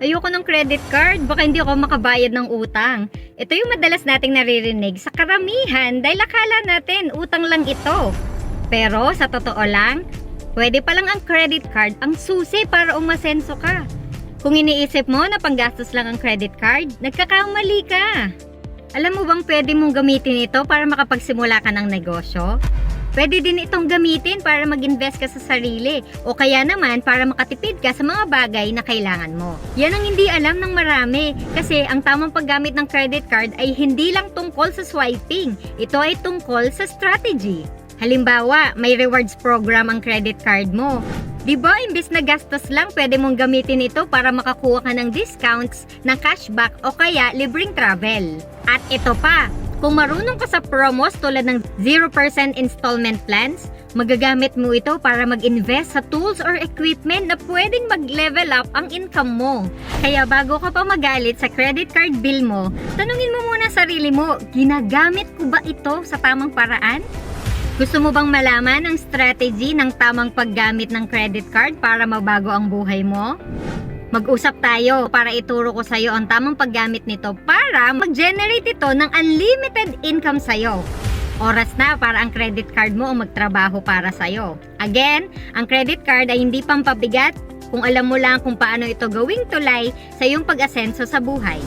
Ayoko ng credit card, baka hindi ako makabayad ng utang. Ito yung madalas nating naririnig sa karamihan dahil akala natin utang lang ito. Pero sa totoo lang, pwede pa lang ang credit card ang susi para umasenso ka. Kung iniisip mo na panggastos lang ang credit card, nagkakamali ka. Alam mo bang pwede mong gamitin ito para makapagsimula ka ng negosyo? Pwede din itong gamitin para mag-invest ka sa sarili o kaya naman para makatipid ka sa mga bagay na kailangan mo. Yan ang hindi alam ng marami kasi ang tamang paggamit ng credit card ay hindi lang tungkol sa swiping. Ito ay tungkol sa strategy. Halimbawa, may rewards program ang credit card mo. Di ba, imbis na gastos lang, pwede mong gamitin ito para makakuha ka ng discounts, ng cashback o kaya libreng travel. At ito pa, kung marunong ka sa promos tulad ng 0% installment plans, magagamit mo ito para mag-invest sa tools or equipment na pwedeng mag-level up ang income mo. Kaya bago ka pa magalit sa credit card bill mo, tanungin mo muna sarili mo, ginagamit ko ba ito sa tamang paraan? Gusto mo bang malaman ang strategy ng tamang paggamit ng credit card para mabago ang buhay mo? Mag-usap tayo para ituro ko sa'yo ang tamang paggamit nito para mag-generate ito ng unlimited income sa'yo. Oras na para ang credit card mo ang magtrabaho para sa'yo. Again, ang credit card ay hindi pampabigat kung alam mo lang kung paano ito gawing tulay sa iyong pag-asenso sa buhay.